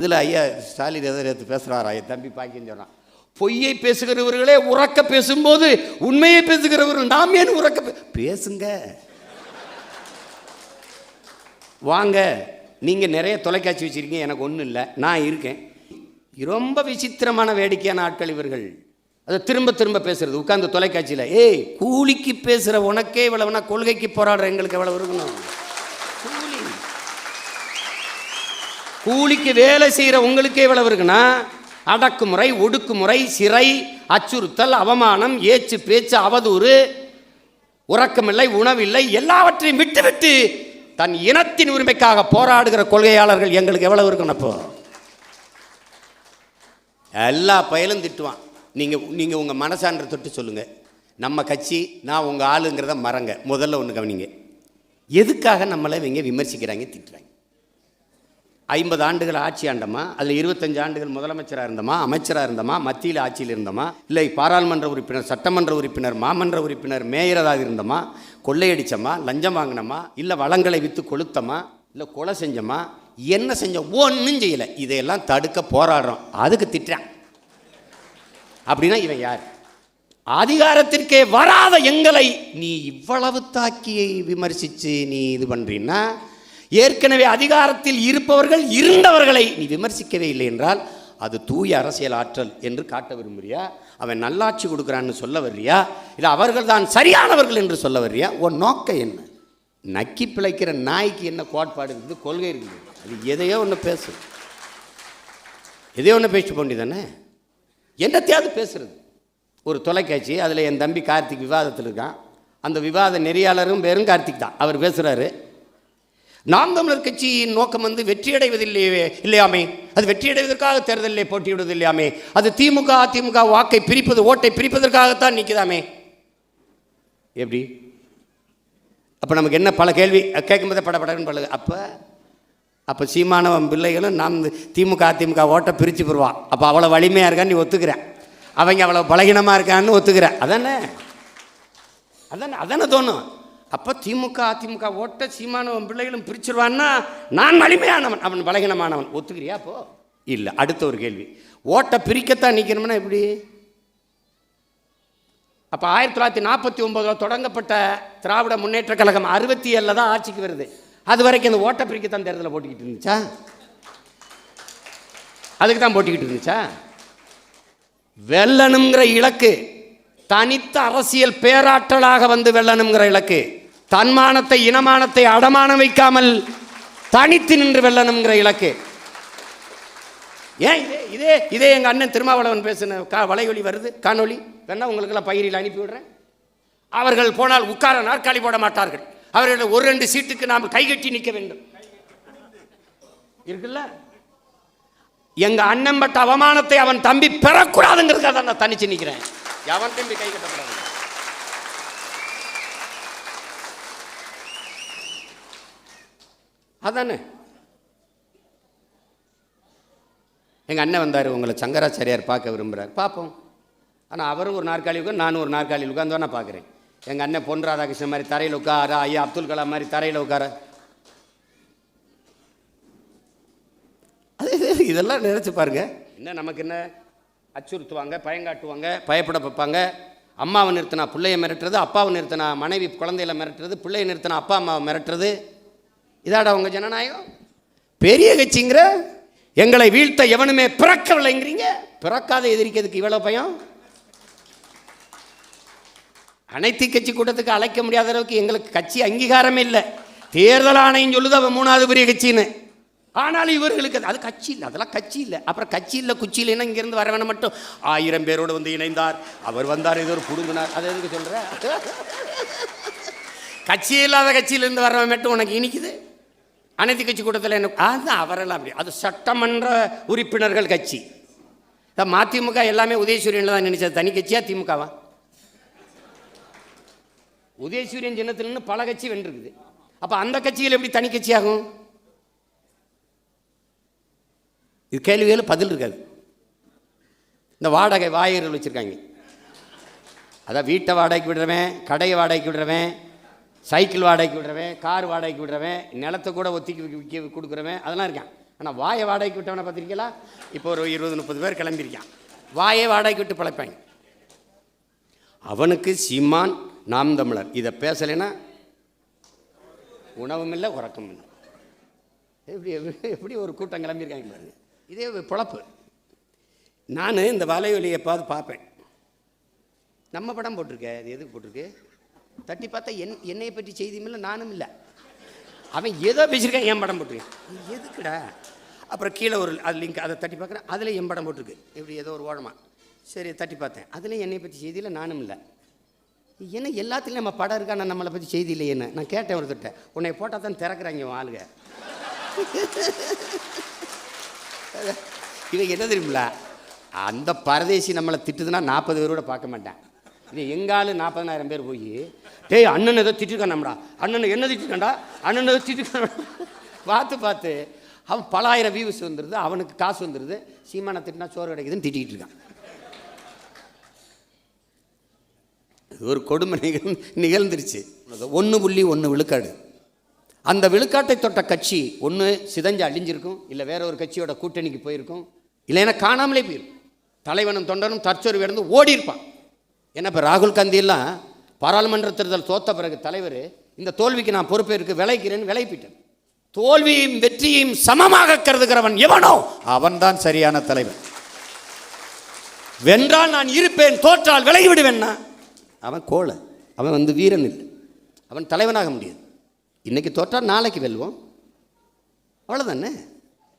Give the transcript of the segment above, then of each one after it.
இதில் ஐயா ஸ்டாலின் எடுத்து பேசுகிறாரா என் தம்பி பாக்கின்னு சொன்னான். பொய்யை பேசுகிறவர்களே உறக்க பேசும்போது உண்மையை பேசுகிறவர்கள் நாம் ஏன் உறக்க பேசுங்க. வாங்க. நீங்கள் நிறைய தொலைக்காட்சி வச்சுருக்கீங்க எனக்கு ஒன்றும் இல்லை. நான் இருக்கேன். ரொம்ப விசித்திரமான வேடிக்கையான ஆட்கள் இவர்கள். அதை திரும்ப திரும்ப பேசுறது உட்காந்து தொலைக்காட்சியில் ஏய் கூலிக்கு பேசுகிற உனக்கே இவ்வளவுனா கொள்கைக்கு போராடுற எங்களுக்கு எவ்வளோ இருக்கணும் கூலி கூலிக்கு வேலை செய்கிற உங்களுக்கே எவ்வளவு இருக்குன்னா? அடக்குமுறை ஒடுக்குமுறை சிறை அச்சுறுத்தல் அவமானம் ஏச்சு பேச்சு அவதூறு உறக்கமில்லை உணவில்லை எல்லாவற்றையும் விட்டுவிட்டு தன் இனத்தின் உரிமைக்காக போராடுகிற கொள்கையாளர்கள் எங்களுக்கு எவ்வளவு இருக்கணும் அப்போ? எல்லா பயலும் திட்டுவான். நீங்கள் நீங்கள் உங்கள் மனசான்ற தொட்டு சொல்லுங்கள் நம்ம கட்சி நான் உங்கள் ஆளுங்கிறத மறங்க. முதல்ல ஒன்று கவனிங்க. எதுக்காக நம்மளை இவங்க விமர்சிக்கிறாங்க திட்டுறாங்க? ஐம்பது ஆண்டுகள் ஆட்சி ஆண்டமா அதில் இருபத்தஞ்சு ஆண்டுகள் முதலமைச்சராக இருந்தோமா அமைச்சராக இருந்தோமா மத்தியில் ஆட்சியில் இருந்தோமா இல்லை பாராளுமன்ற உறுப்பினர் சட்டமன்ற உறுப்பினர் மாமன்ற உறுப்பினர் மேயரதாக இருந்தோமா கொள்ளையடிச்சோமா லஞ்சம் வாங்கினோமா இல்லை வளங்களை விற்று கொளுத்தமா இல்லை கொலை செஞ்சோமா என்ன செஞ்சோம் ஒன்றும் செய்யலை. இதையெல்லாம் தடுக்க போராடுறோம். அதுக்கு திட்டுறான். அப்படின்னா இவன் யார்? அதிகாரத்திற்கே வராத எங்களை நீ இவ்வளவு தாக்கியை விமர்சித்து நீ இது பண்ணுறீன்னா ஏற்கனவே அதிகாரத்தில் இருப்பவர்கள் இருந்தவர்களை நீ விமர்சிக்கவே இல்லை என்றால் அது தூய அரசியல் ஆற்றல் என்று காட்ட விரும்புறியா? அவன் நல்லாட்சி கொடுக்குறான்னு சொல்ல வர்றியா? இல்லை அவர்கள் தான் சரியானவர்கள் என்று சொல்ல வர்றியா? உன் நோக்கம் என்ன? நக்கி பிழைக்கிற நாய்க்கு என்ன கோட்பாடு இருக்குது? கொள்கை இருக்குது. அது எதையோ ஒன்று பேசு எதையோ ஒன்று பேச்சு போண்டி தானே? என்னத்தையாவது பேசுறது. ஒரு தொலைக்காட்சி அதில் என் தம்பி கார்த்திக் விவாதத்தில் இருக்கான். அந்த விவாத நெறியாளரும் பேரும் கார்த்திக் தான். அவர் பேசுகிறாரு நாம் தமிழர் கட்சியின் நோக்கம் வந்து வெற்றியடைவதில்லையே இல்லையாமே? அது வெற்றியடைவதற்காக தேர்தலில் போட்டியிடுவது இல்லையாமே அது திமுக அதிமுக வாக்கை பிரிப்பது ஓட்டை பிரிப்பதற்காகத்தான் நிற்குதாமே எப்படி? அப்போ நமக்கு என்ன பல கேள்வி கேட்கும்போதே படபடன்னு பழுது அப்போ அப்போ சீமானவன் பிள்ளைகளும் நாம் திமுக அதிமுக ஓட்டை பிரித்து போடுவான் அப்போ அவ்வளோ வலிமையாக இருக்கான்னு நீ ஒத்துக்கிறேன். அவங்க அவ்வளோ பலகீனமாக இருக்கான்னு ஒத்துக்கிற அதானே? அதானே அதானே தோணும். அப்போ திமுக அதிமுக ஓட்ட சீமானவன் பிள்ளைகளும் பிரிச்சிருவான்னா நான் வலிமையானவன். அவன் பலகீனமானவன். ஒத்துக்கிறியா அப்போ இல்லை அடுத்த ஒரு கேள்வி. ஓட்டை பிரிக்கத்தான் நிற்கணும்னா எப்படி? அப்போ ஆயிரத்தி தொள்ளாயிரத்தி நாற்பத்தி ஒம்போதில் தொடங்கப்பட்ட திராவிட முன்னேற்ற கழகம் அறுபத்தி ஏழில் தான் ஆட்சிக்கு வருது. அது வரைக்கும் அந்த ஓட்ட பிரிக்கத்தான் தேர்தலில் போட்டிக்கிட்டு இருந்துச்சா? அதுக்கு தான் போட்டிக்கிட்டு இருந்துச்சா? வெல்லணுங்கிற இலக்கு தனித்த அரசியல் பேராற்றலாக வந்து வெல்லணுங்கிற இலக்கு. தன்மானத்தை இனமானத்தை அடமானம் வைக்காமல் தனித்து நின்று வெல்லணுங்கிற இலக்கு. ஏன்? இதே இதே இதே எங்கள் அண்ணன் திருமாவளவன் பேசின கா வலையொலி வருது காணொலி. வேணா உங்களுக்கெல்லாம் பயிரில் அனுப்பி விடுறேன். அவர்கள் போனால் உட்கார நாற்காலி போட மாட்டார்கள். அவர்கள் ஒரு ரெண்டு சீட்டுக்கு நாம் கைகட்டி நிற்க வேண்டும். இருக்குல்ல? எங்க அண்ணன் பட்ட அவமானத்தை அவன் தம்பி பெறக்கூடாதுங்கிறதுக்காக தான் நான் தனிச்சு நிற்கிறேன் எவன் தம்பி கை அதானே? எங்கள் அண்ணன் வந்தார் உங்களை சங்கராச்சாரியார் பார்க்க விரும்புகிறார் பார்ப்போம். ஆனால் அவரும் ஒரு நாற்காலி உட்கார் நானும் ஒரு நாற்காலி உட்காந்து நான் பார்க்குறேன். எங்கள் அண்ணன் பொன் ராதாகிருஷ்ணன் மாதிரி தரையில் உட்கார ஐயா அப்துல் கலாம் மாதிரி தரையில் உட்கார. அது இதெல்லாம் நினச்சி பாருங்க. என்ன நமக்கு என்ன? அச்சுறுத்துவாங்க பயங்காட்டுவாங்க பயப்பட பார்ப்பாங்க அம்மாவை நிறுத்தினா பிள்ளையை மிரட்டுறது அப்பாவை நிறுத்தினா மனைவி குழந்தையில மிரட்டுறது பிள்ளையை நிறுத்தினா அப்பா அம்மாவை மிரட்டுறது. இதாடா உங்கள் ஜனநாயகம்? பெரிய கட்சிங்கிற எங்களை வீழ்த்த எவனுமே பிறக்கவில்லைங்கிறீங்க? பிறக்காத எதிரிக்கிறதுக்கு இவ்வளோ பயம்? அனைத்து கட்சி கூட்டத்துக்கு அழைக்க முடியாத அளவுக்கு எங்களுக்கு கட்சி அங்கீகாரமே இல்லை. தேர்தல் ஆணையம் சொல்லுது அவன் மூணாவது பெரிய கட்சின்னு. ஆனாலும் இவர்களுக்கு அது- அது கட்சி இல்லை அதெல்லாம் கட்சி இல்லை. அப்புறம் கட்சி இல்லை குச்சி இல்லைன்னா இங்கேருந்து வரவன மட்டும்? ஆயிரம் பேரோடு வந்து இணைந்தார். அவர் வந்தார் ஏதோ ஒரு புடுங்கினார். அதை எதுக்கு சொல்கிற கட்சி இல்லாத கட்சியிலேருந்து வரவன் மட்டும் உனக்கு இனிக்குது. அனைத்து கட்சி கூட்டத்தில் என்ன அது அவரெல்லாம் அப்படி. அது சட்டமன்ற உறுப்பினர்கள் கட்சி. மதிமுக எல்லாமே உதயசூரியனில் தான் நினைச்சது. தனி கட்சியா திமுகவா? உதயசூரியன் சின்னத்தில்னு பல கட்சி வென்றிருக்குது. அப்போ அந்த கட்சிகள் எப்படி தனி கட்சியாகும்? இது கேள்விகள் பதில் இருக்காது. இந்த வாடகை வாயர்கள் வச்சுருக்காங்க. அதான் வீட்டை வாடகைக்கு விடுறவன் கடையை வாடகைக்கு விடுறவன் சைக்கிள் வாடகைக்கு விடுறவன் கார் வாடகைக்கு விடுறவன் நிலத்தை கூட ஒத்திக்கு விற்க கொடுக்குறவன் அதெல்லாம் இருக்கான். ஆனால் வாயை வாடகைக்கு விட்டவனை பார்த்துருக்கீங்களா? இப்போ ஒரு இருபது முப்பது பேர் கிளம்பியிருக்கான். வாயை வாடகைக்கு விட்டு பிழைப்பாங்க. அவனுக்கு சீமான் நாம் தமிழர். இதை பேசலைன்னா உணவும் இல்லை உறக்கம் இல்லை எப்படி எப்படி- எப்படி ஒரு கூட்டம் கிளம்பியிருக்காங்க பாருங்க. இதே பிழப்பு பொழப்பு. நான் இந்த வலையொலியை எப்பாவது பார்ப்பேன். நம்ம படம் போட்டிருக்க இது எதுக்கு போட்டிருக்கு? தட்டி பார்த்தா என் என்னையை பற்றி செய்தியும் இல்லை நானும் இல்லை. அவன் ஏதோ பேசியிருக்கான் என் படம் போட்டிருக்கேன். இது எதுக்குடா? அப்புறம் கீழே ஒரு அது லிங்க் அதை தட்டி பார்க்குறேன். அதில் என் படம் போட்டிருக்கு. இப்படி ஏதோ ஒரு ஓடமா சரி தட்டி பார்த்தேன். அதில் என்னை பற்றி செய்தியில் நானும் இல்லை. என்ன எல்லாத்துலேயும் நம்ம படம் இருக்கா? நான் நம்மளை பற்றி செய்தி இல்லை என்ன? நான் கேட்டேன் ஒருத்தட்ட உன்னை போட்டால் தான் திறக்கிறாங்க ஆளுங்க. இவன் என்ன தெரியுமில அந்த பரதேசி நம்மளை திட்டுதுன்னா நாற்பது பேரோட பார்க்க மாட்டேன். இது எங்காலு நாற்பதனாயிரம் பேர் போய் டேய் அண்ணன் ஏதோ திட்டிருக்கானம்டா. அண்ணன் என்ன திட்டிருக்காண்டா அண்ணன் ஏதோ திட்டிருக்கான் பார்த்து பார்த்து அவன் பல ஆயிரம் வியூஸ் வந்துடுது அவனுக்கு காசு வந்துடுது சீமான திட்டினா சோறு கிடைக்குதுன்னு திட்டிகிட்டு இருக்கான். இது ஒரு கொடுமை நிகழ் நிகழ்ந்துருச்சு. ஒன்று புள்ளி ஒன்று விழுக்காடு. அந்த விழுக்காட்டை தொட்ட கட்சி ஒன்று சிதஞ்சு அழிஞ்சிருக்கும் இல்லை வேற ஒரு கட்சியோட கூட்டணிக்கு போயிருக்கும் இல்லைன்னா காணாமலே போயிருக்கும். தலைவனும் தொண்டனும் தற்சொரு இருந்து ஓடி இருப்பான் ஏன்னா இப்போ ராகுல் காந்தியெல்லாம் பாராளுமன்ற தேர்தல் தோத்த பிறகு தலைவர் இந்த தோல்விக்கு நான் பொறுப்பேற்க விளைக்கிறேன்னு விளைப்பிட்டேன் தோல்வியையும் வெற்றியையும் சமமாக கருதுகிறவன் எவனோ? அவன்தான் சரியான தலைவன் வென்றால் நான் இருப்பேன் தோற்றால் விலகி விடுவேன்னா அவன் கோலை அவன் வந்து வீரன் இல்லை. அவன் தலைவனாக முடியாது. இன்னைக்கு தோற்றால் நாளைக்கு வெல்வோம். அவ்வளோதானே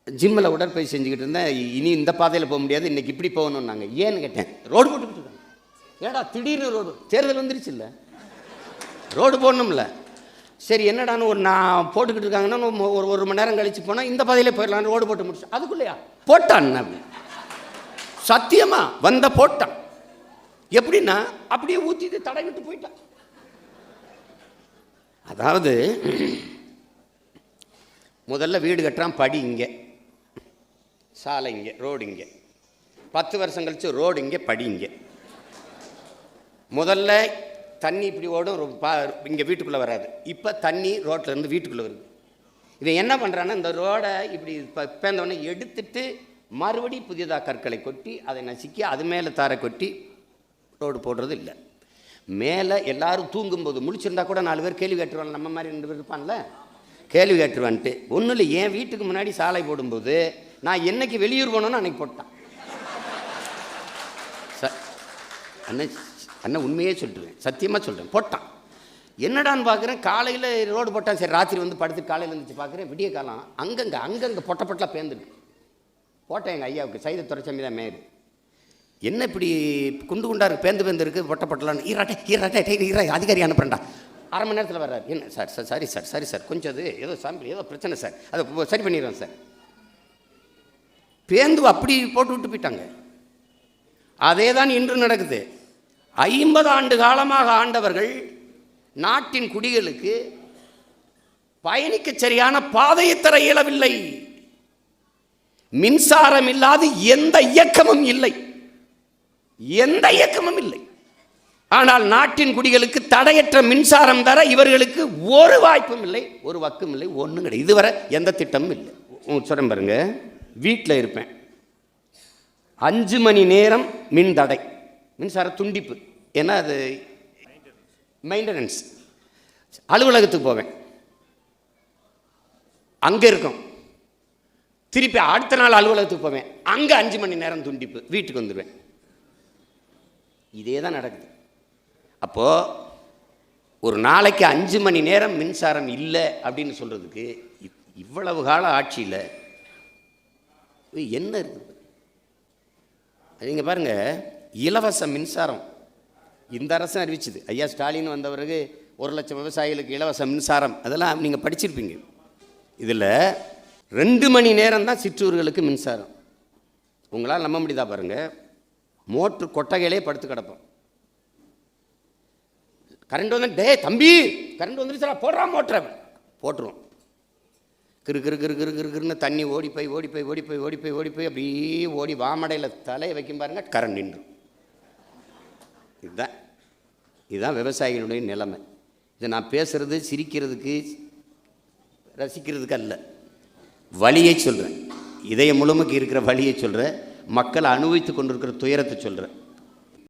ஜிம்மில் உடற்பயிற்சி செஞ்சுக்கிட்டு இருந்தேன் இனி இந்த பாதையில் போக முடியாது இன்னைக்கு இப்படி போகணும் நாங்கள் ஏன்னு கேட்டேன். ரோடு போட்டுக்கிட்டு ஏடா திடீர்னு ரோடு? தேர்தல் வந்துருச்சு இல்லை ரோடு போடணும்ல. சரி என்னடான்னு ஒரு நான் போட்டுக்கிட்டு இருக்காங்கன்னா ஒரு ஒரு மணி நேரம் கழிச்சு போனால் இந்த பாதையிலே போயிடலாம் ரோடு போட்டு முடிச்சு. அதுக்குள்ளையா போட்டான் அப்படி? சத்தியமா வந்த போட்டான். எப்படின்னா அப்படியே ஊற்றிட்டு தடவிட்டு போயிட்டான். அதாவது முதல்ல வீடு கட்டுறான் படி இங்கே. சாலை இங்கே ரோடு இங்கே. பத்து வருஷம் கழிச்சு ரோடு இங்கே படி இங்கே. முதல்ல தண்ணி இப்படி ஓடும் பா இங்கே வீட்டுக்குள்ளே வராது. இப்போ தண்ணி ரோட்டில் இருந்து வீட்டுக்குள்ளே வருது. இதை என்ன பண்ணுறான்னா இந்த ரோடை இப்படி இப்போ பேர்ந்தவொடனே எடுத்துட்டு மறுபடி புதியதாக கற்களை கொட்டி அதை நசுக்கி அது மேலே தாரை கொட்டி ரோடு போடுறது இல்லை. மேலே எல்லோரும் தூங்கும்போது முழிச்சிருந்தா கூட நாலு பேர் கேள்வி கேட்டுருவாங்க நம்ம மாதிரி ரெண்டு பேர் இருப்பான்ல? கேள்வி கேட்டுருவான்ட்டு. ஒன்றும் இல்லை என் வீட்டுக்கு முன்னாடி சாலை போடும்போது நான் என்னைக்கு வெளியூர் போனோன்னு அன்னைக்கு போட்டான். ச அன்னைக்கு அண்ணன் உண்மையே சொல்லிடுவேன் சத்தியமாக சொல்கிறேன் போட்டான். என்னடான்னு பார்க்குறேன் காலையில் ரோடு போட்டான். சரி ராத்திரி வந்து படுத்து காலையில் இருந்துச்சு பார்க்குறேன். விடிய காலம் அங்கங்கே அங்கங்கே பொட்ட பொட்டலாம் பேந்துருக்கு. போட்டேன் எங்கள் ஐயாவுக்கு சைத துறைச்சாமி தான் மேரு என்ன இப்படி குண்டு குண்டா இருக்கு பேந்து பேந்து இருக்குது பொட்ட பொட்டலான்னு ஈராட்டே ஈராட்டே டே ஈரா அதிகாரி அனுப்புறேன்டா. அரை மணி நேரத்தில் வர்றாரு. என்ன sir sir sorry sir sorry sir. கொஞ்சம் அது ஏதோ சாம்பிள் ஏதோ பிரச்சனை சார். அதை சரி பண்ணிடுறேன் சார். பேந்து அப்படி போட்டு விட்டு போயிட்டாங்க. அதே தான் இன்று நடக்குது. ஐம்பது ஆண்டு காலமாக ஆண்டவர்கள் நாட்டின் குடிகளுக்கு பயணிக்க சரியான பாதையை தர இயலவில்லை. மின்சாரம் இல்லாது எந்த இயக்கமும் இல்லை. எந்த இயக்கமும் இல்லை. ஆனால் நாட்டின் குடிகளுக்கு தடையற்ற மின்சாரம் தர இவர்களுக்கு ஒரு வாய்ப்பும் இல்லை ஒரு வக்கும் இல்லை ஒன்றும் கிடையாது. இதுவரை எந்த திட்டமும் இல்லை. உம் சொல்றேன் பாருங்க. வீட்டில் இருப்பேன். அஞ்சு மணி நேரம் மின் தடை. மின்சார துண்டிப்பு. ஏன்னா அது மெயின்டெனன்ஸ் அலுவலகத்துக்கு போவேன். அங்கே இருக்கும். திருப்பி அடுத்த நாள் அலுவலகத்துக்கு போவேன். அங்கே அஞ்சு மணி நேரம் துண்டிப்பு. வீட்டுக்கு வந்துடுவேன். இதே தான் நடக்குது. அப்போது ஒரு நாளைக்கு அஞ்சு மணி நேரம் மின்சாரம் இல்லை அப்படின்னு சொல்கிறதுக்கு இவ்வளவு கால ஆட்சியில் என்ன இருக்குது? நீங்கள் பாருங்கள் இலவச மின்சாரம். இந்த அரசு அறிவிச்சுது. ஐயா ஸ்டாலின் வந்த பிறகு ஒரு லட்சம் விவசாயிகளுக்கு இலவச மின்சாரம். அதெல்லாம் நீங்கள் படிச்சிருப்பீங்க. இதில் ரெண்டு மணி நேரம் தான் சிற்றூர்களுக்கு மின்சாரம். உங்களால் நம்ப முடியுதா பாருங்கள் மோட்ரு கொட்டகையிலே படுத்து கிடப்போம். கரண்ட் வந்து டே தம்பி கரண்ட் வந்துருச்சா போடுறா மோட்டரை போட்டுருவோம். கிறு கிரு கிரு கிரு கிரு கிருன்னு தண்ணி ஓடி போய் ஓடி போய் ஓடி போய் ஓடி போய் ஓடி போய் அப்படியே ஓடி வாமடையில் தலையை வைக்கும் பாருங்க கரண்ட் நின்று இதுதான் இதுதான் விவசாயிகளுடைய நிலைமை. இதை நான் பேசுகிறது சிரிக்கிறதுக்கு ரசிக்கிறதுக்கு அல்ல. வழியை சொல்கிறேன் இதயம் முழுமைக்கு இருக்கிற வழியை சொல்கிறேன் மக்கள் அனுபவித்து கொண்டிருக்கிற துயரத்தை சொல்கிறேன்